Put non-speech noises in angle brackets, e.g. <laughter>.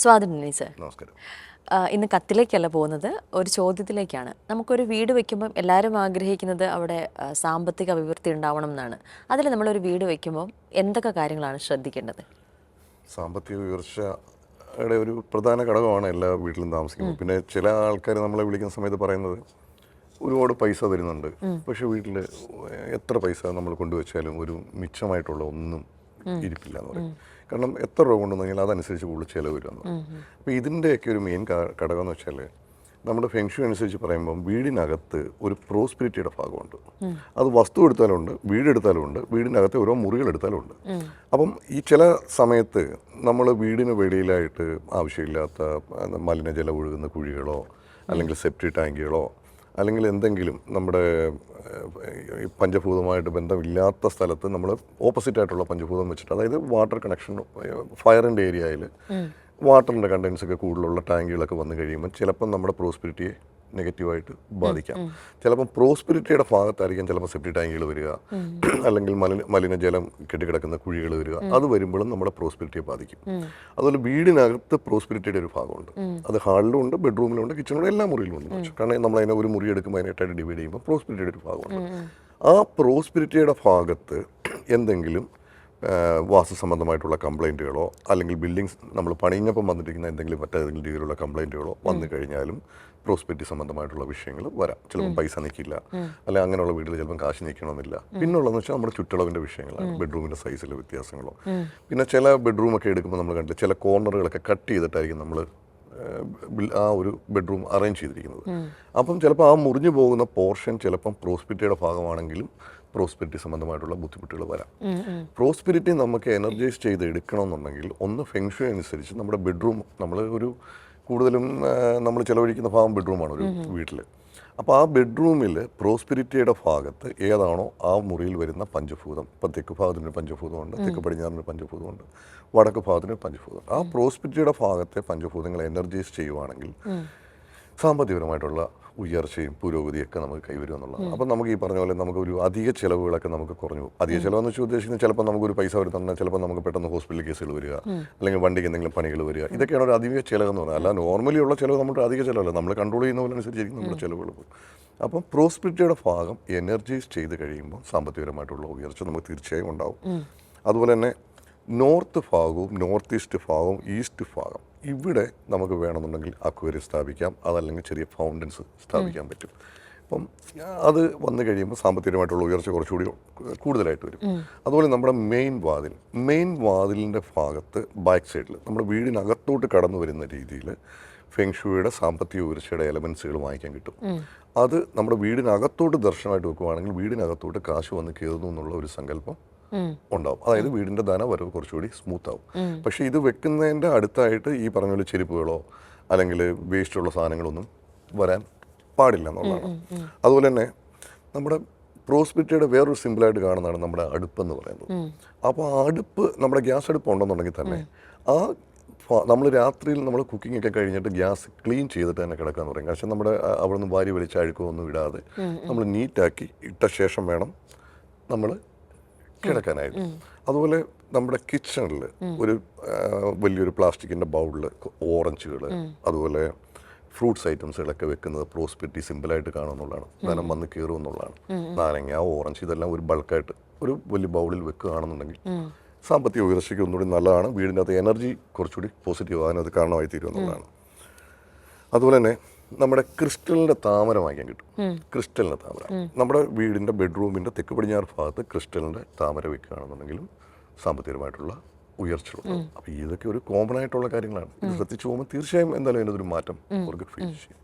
സ്വാതന്ത്ര്യം സർ? നമസ്കാരം. ഇന്ന് കത്തിലേക്കല്ല പോകുന്നത്. ഒരു ചോദ്യത്തിലേക്കാണ്. നമുക്കൊരു വീട് വെക്കുമ്പം എല്ലാവരും ആഗ്രഹിക്കുന്നത് അവിടെ സാമ്പത്തിക അഭിവൃദ്ധി ഉണ്ടാവണം എന്നാണ്. അതിൽ നമ്മളൊരു വീട് വെക്കുമ്പം എന്തൊക്കെ കാര്യങ്ങളാണ് ശ്രദ്ധിക്കേണ്ടത്? സാമ്പത്തിക ഉയർച്ചയുടെ ഒരു പ്രധാന ഘടകമാണ് എല്ലാ വീട്ടിലും താമസിക്കുന്നത് പിന്നെ ചില ആൾക്കാർ നമ്മളെ വിളിക്കുന്ന സമയത്ത് പറയുന്നത് ഒരുപാട് പൈസ തരുന്നുണ്ട്. പക്ഷേ വീട്ടിൽ എത്ര പൈസ നമ്മൾ കൊണ്ടുവച്ചാലും ഒരു മിച്ചമായിട്ടുള്ള ഒന്നും ഇരിപ്പില്ല എന്ന് പറയും. കാരണം എത്ര രൂപ കൊണ്ടുവന്നു കഴിഞ്ഞാൽ അതനുസരിച്ച് കൂടുതൽ ചിലവ് വരുമെന്ന് അപ്പോൾ ഇതിന്റെയൊക്കെ ഒരു മെയിൻ ഘടകം എന്ന് വെച്ചാൽ നമ്മുടെ ഫെങ്ഷു അനുസരിച്ച് പറയുമ്പം വീടിനകത്ത് ഒരു പ്രോസ്പിരിറ്റിയുടെ ഭാഗമുണ്ട്. അത് വസ്തു എടുത്താലുണ്ട് വീടെടുത്താലും ഉണ്ട് വീടിനകത്ത് ഓരോ മുറികൾ എടുത്താലും ഉണ്ട്. അപ്പം ഈ ചില സമയത്ത് നമ്മൾ വീടിന് വെളിയിലായിട്ട് ആവശ്യമില്ലാത്ത മലിനജലം ഒഴുകുന്ന കുഴികളോ അല്ലെങ്കിൽ സെപ്റ്റി ടാങ്കുകളോ അല്ലെങ്കിൽ എന്തെങ്കിലും നമ്മുടെ പഞ്ചഭൂതമായിട്ട് ബന്ധമില്ലാത്ത സ്ഥലത്ത് നമ്മൾ ഓപ്പോസിറ്റ് ആയിട്ടുള്ള പഞ്ചഭൂതം വെച്ചിട്ട് അതായത് വാട്ടർ കണക്ഷൻ ഫയറിന്റെ ഏരിയയിൽ വാട്ടറിന്റെ കണ്ടൻസ് ഒക്കെ കൂടുതലുള്ള ടാങ്കുകളൊക്കെ വന്നു കഴിയുമ്പോൾ ചിലപ്പം നമ്മുടെ പ്രോസ്പിരിറ്റിയെ നെഗറ്റീവായിട്ട് ബാധിക്കാം. ചിലപ്പം പ്രോസ്പിരിറ്റിയുടെ ഭാഗത്തായിരിക്കും ചിലപ്പോൾ സെപ്റ്റി ടാങ്കുകൾ വരിക. <clears throat> അല്ലെങ്കിൽ മലിന മലിനജലം കെട്ടിക്കിടക്കുന്ന കുഴികൾ വരിക. അത് വരുമ്പോഴും നമ്മുടെ പ്രോസ്പിരിറ്റിയെ ബാധിക്കും. അതുപോലെ വീടിനകത്ത് പ്രോസ്പിരിറ്റിയുടെ ഒരു ഭാഗമുണ്ട്. അത് ഹാളിലും ഉണ്ട് ബെഡ്റൂമിലും ഉണ്ട് കിച്ചണിലും എല്ലാ മുറിയിലും ഉണ്ട് കാരണം നമ്മൾ അതിനെ ഒരു മുറി എടുക്കുമ്പോൾ അതിനായിട്ടായിട്ട് ഡിവൈഡ് ചെയ്യുമ്പോൾ പ്രോസ്പിരിറ്റിയുടെ ഒരു ഭാഗമുണ്ട്. ആ പ്രോസ്പിരിറ്റിയുടെ ഭാഗത്ത് എന്തെങ്കിലും വാസ്തു സംബന്ധമായിട്ടുള്ള കംപ്ലൈന്റുകളോ അല്ലെങ്കിൽ ബിൽഡിങ്സ് നമ്മൾ പണിഞ്ഞപ്പം വന്നിരിക്കുന്ന എന്തെങ്കിലും മറ്റേതെങ്കിലും രീതിയിലുള്ള കംപ്ലൈന്റുകളോ വന്നു കഴിഞ്ഞാലും പ്രോസ്പെക്റ്റി സംബന്ധമായിട്ടുള്ള വിഷയങ്ങൾ വരാം. ചിലപ്പോൾ പൈസ നിൽക്കില്ല അല്ലെങ്കിൽ അങ്ങനെയുള്ള വീട്ടിൽ ചിലപ്പോൾ കാശ് നിൽക്കണമെന്നില്ല പിന്നുള്ളതെന്ന് വെച്ചാൽ നമ്മുടെ ചുറ്റളവിന്റെ വിഷയങ്ങളാണ്. ബെഡ്റൂമിന്റെ സൈസിലെ വ്യത്യാസങ്ങളോ. പിന്നെ ചില ബെഡ്റൂമൊക്കെ എടുക്കുമ്പോൾ നമ്മൾ കണ്ടില്ല ചില കോർണറുകളൊക്കെ കട്ട് ചെയ്തിട്ടായിരിക്കും നമ്മൾ ആ ഒരു ബെഡ്റൂം അറേഞ്ച് ചെയ്തിരിക്കുന്നത്. അപ്പം ചിലപ്പോൾ ആ മുറിഞ്ഞു പോകുന്ന പോർഷൻ ചിലപ്പം പ്രോസ്പിരിറ്റിയുടെ ഭാഗമാണെങ്കിലും പ്രോസ്പിരിറ്റി സംബന്ധമായിട്ടുള്ള ബുദ്ധിമുട്ടുകൾ വരാം. പ്രോസ്പിരിറ്റി നമുക്ക് എനർജൈസ് ചെയ്ത് എടുക്കണമെന്നുണ്ടെങ്കിൽ ഒന്ന് ഫെങ്ഷു അനുസരിച്ച് നമ്മുടെ ബെഡ്റൂം നമ്മൾ ഒരു കൂടുതലും നമ്മൾ ചിലവഴിക്കുന്ന ഭാഗം ബെഡ്റൂമാണ് ഒരു വീട്ടിൽ അപ്പോൾ ആ ബെഡ്റൂമിൽ പ്രോസ്പിരിറ്റിയുടെ ഭാഗത്ത് ഏതാണോ ആ മുറിയിൽ വരുന്ന പഞ്ചഭൂതം. ഇപ്പം തെക്ക് ഭാഗത്തിന് പഞ്ചഭൂതമുണ്ട് തെക്ക് പടിഞ്ഞാറിന് പഞ്ചഭൂതമുണ്ട് വടക്ക് ഭാഗത്തിന് പഞ്ചഭൂതം. ആ പ്രോസ്പിരിറ്റിയുടെ ഭാഗത്തെ പഞ്ചഭൂതങ്ങൾ എനർജൈസ് ചെയ്യുവാണെങ്കിൽ സാമ്പത്തികപരമായിട്ടുള്ള ഉയർച്ചയും പുരോഗതിയൊക്കെ നമുക്ക് കൈവരും എന്നുള്ളതാണ്. അപ്പം നമുക്ക് ഈ പറഞ്ഞ പോലെ നമുക്ക് ഒരു അധിക ചിലവുകളൊക്കെ നമുക്ക് കുറഞ്ഞു പോകും. അധിക ചിലവെന്ന് വെച്ചാൽ ഉദ്ദേശിക്കുന്നത് ചിലപ്പോൾ നമുക്കൊരു പൈസ വരുത്തുന്ന ചിലപ്പോൾ നമുക്ക് പെട്ടെന്ന് ഹോസ്പിറ്റൽ കേസുകൾ വരിക അല്ലെങ്കിൽ വണ്ടിക്ക് എന്തെങ്കിലും പണികൾ വരിക. ഇതൊക്കെയാണ് ഒരു അധിക ചിലവെന്ന് പറഞ്ഞാൽ അല്ല നോർമലി ഉള്ള ചിലവ് നമ്മുടെ അധിക ചിലവല്ല. നമ്മൾ കൺട്രോൾ ചെയ്യുന്ന പോലെ അനുസരിച്ചിരിക്കും നമ്മുടെ ചിലവുകൾ പോകും. അപ്പം പ്രോസ്പിരിറ്റിയുടെ ഭാഗം എനർജൈസ് ചെയ്ത് കഴിയുമ്പോൾ സാമ്പത്തികപരമായിട്ടുള്ള ഉയർച്ച നമുക്ക് തീർച്ചയായും ഉണ്ടാവും. അതുപോലെ തന്നെ നോർത്ത് ഭാഗവും നോർത്ത് ഈസ്റ്റ് ഭാഗവും ഈസ്റ്റ് ഭാഗം ഇവിടെ നമുക്ക് വേണമെന്നുണ്ടെങ്കിൽ അക്വേറിയം സ്ഥാപിക്കാം. അതല്ലെങ്കിൽ ചെറിയ ഫൗണ്ടൻസ് സ്ഥാപിക്കാൻ പറ്റും. അപ്പം അത് വന്നു കഴിയുമ്പോൾ സാമ്പത്തികമായിട്ടുള്ള ഉയർച്ച കുറച്ചുകൂടി കൂടുതലായിട്ട് വരും. അതുപോലെ നമ്മുടെ മെയിൻ വാതിൽ. മെയിൻ വാതിലിന്റെ ഭാഗത്ത് ബാക്ക് സൈഡിൽ നമ്മുടെ വീടിനകത്തോട്ട് കടന്നു വരുന്ന രീതിയിൽ ഫെങ്ഷുയുടെ സാമ്പത്തിക ഉയർച്ചയുടെ എലമെൻസുകൾ വാങ്ങിക്കാൻ കിട്ടും. അത് നമ്മുടെ വീടിനകത്തോട്ട് ദർശനമായിട്ട് വെക്കുവാണെങ്കിൽ വീടിനകത്തോട്ട് കാശ് വന്ന് കയറുന്നു എന്നുള്ള ഒരു സങ്കല്പം ഉണ്ടാവും. അതായത് വീടിന്റെ ധന വരവ് കുറച്ചുകൂടി സ്മൂത്ത് ആവും. പക്ഷേ ഇത് വെക്കുന്നതിന്റെ അടുത്തായിട്ട് ഈ പറഞ്ഞ പോലെ ചെരുപ്പുകളോ അല്ലെങ്കിൽ വേസ്റ്റുള്ള സാധനങ്ങളൊന്നും വരാൻ പാടില്ല എന്നുള്ളതാണ്. അതുപോലെ തന്നെ നമ്മുടെ പ്രോസ്പിറ്റിയുടെ വേറൊരു സിമ്പിളായിട്ട് കാണുന്നതാണ് നമ്മുടെ അടുപ്പ് എന്ന് പറയുന്നത്. അപ്പോൾ ആ അടുപ്പ് നമ്മുടെ ഗ്യാസ് അടുപ്പ് ഉണ്ടെന്നുണ്ടെങ്കിൽ തന്നെ ആ നമ്മൾ രാത്രിയിൽ നമ്മൾ കുക്കിംഗ് ഒക്കെ കഴിഞ്ഞിട്ട് ഗ്യാസ് ക്ലീൻ ചെയ്തിട്ട് തന്നെ കിടക്കാന്ന് പറയും. പക്ഷെ നമ്മുടെ അവിടെ നിന്ന് വാരി വലിച്ച അഴുക്കോ ഒന്നും ഇടാതെ നമ്മൾ നീറ്റാക്കി ഇട്ട ശേഷം വേണം നമ്മൾ കിടക്കാനായിട്ട് അതുപോലെ നമ്മുടെ കിച്ചണിൽ ഒരു വലിയൊരു പ്ലാസ്റ്റിക്കിന്റെ ബൗളിൽ ഓറഞ്ചുകൾ അതുപോലെ ഫ്രൂട്ട്സ് ഐറ്റംസുകളൊക്കെ വെക്കുന്നത് പ്രോസ്പെരിറ്റി സിമ്പിളായിട്ട് കാണുമെന്നുള്ളതാണ്. ധനം വന്ന് കയറും എന്നുള്ളതാണ് നാരങ്ങ ഓറഞ്ച് ഇതെല്ലാം ഒരു ബൾക്കായിട്ട് ഒരു വലിയ ബൗളിൽ വെക്കുകയാണെന്നുണ്ടെങ്കിൽ സാമ്പത്തിക ഉയർച്ചയ്ക്ക് ഒന്നുകൂടി നല്ലതാണ്. വീടിന്റെ അകത്ത് എനർജി കുറച്ചുകൂടി പോസിറ്റീവ് അത് കാരണമായി തീരുമെന്നുള്ളതാണ് അതുപോലെ തന്നെ നമ്മുടെ ക്രിസ്റ്റലിന്റെ താമര വാങ്ങിക്കാൻ കിട്ടും. ക്രിസ്റ്റലിന്റെ താമര. നമ്മുടെ വീടിന്റെ ബെഡ്റൂമിന്റെ തെക്ക് പടിഞ്ഞാറ് ഭാഗത്ത് ക്രിസ്റ്റലിന്റെ താമര വെക്കുകയാണെന്നുണ്ടെങ്കിലും സാമ്പത്തികമായിട്ടുള്ള ഉയർച്ചയുള്ളത് അപ്പോൾ ഇതൊക്കെ ഒരു കോമൺ ആയിട്ടുള്ള കാര്യങ്ങളാണ്. ഇത് ശ്രദ്ധിച്ചു പോകുമ്പോൾ തീർച്ചയായും എന്തായാലും അതിനൊരു മാറ്റം അവർക്ക് ഫീൽ ചെയ്യും.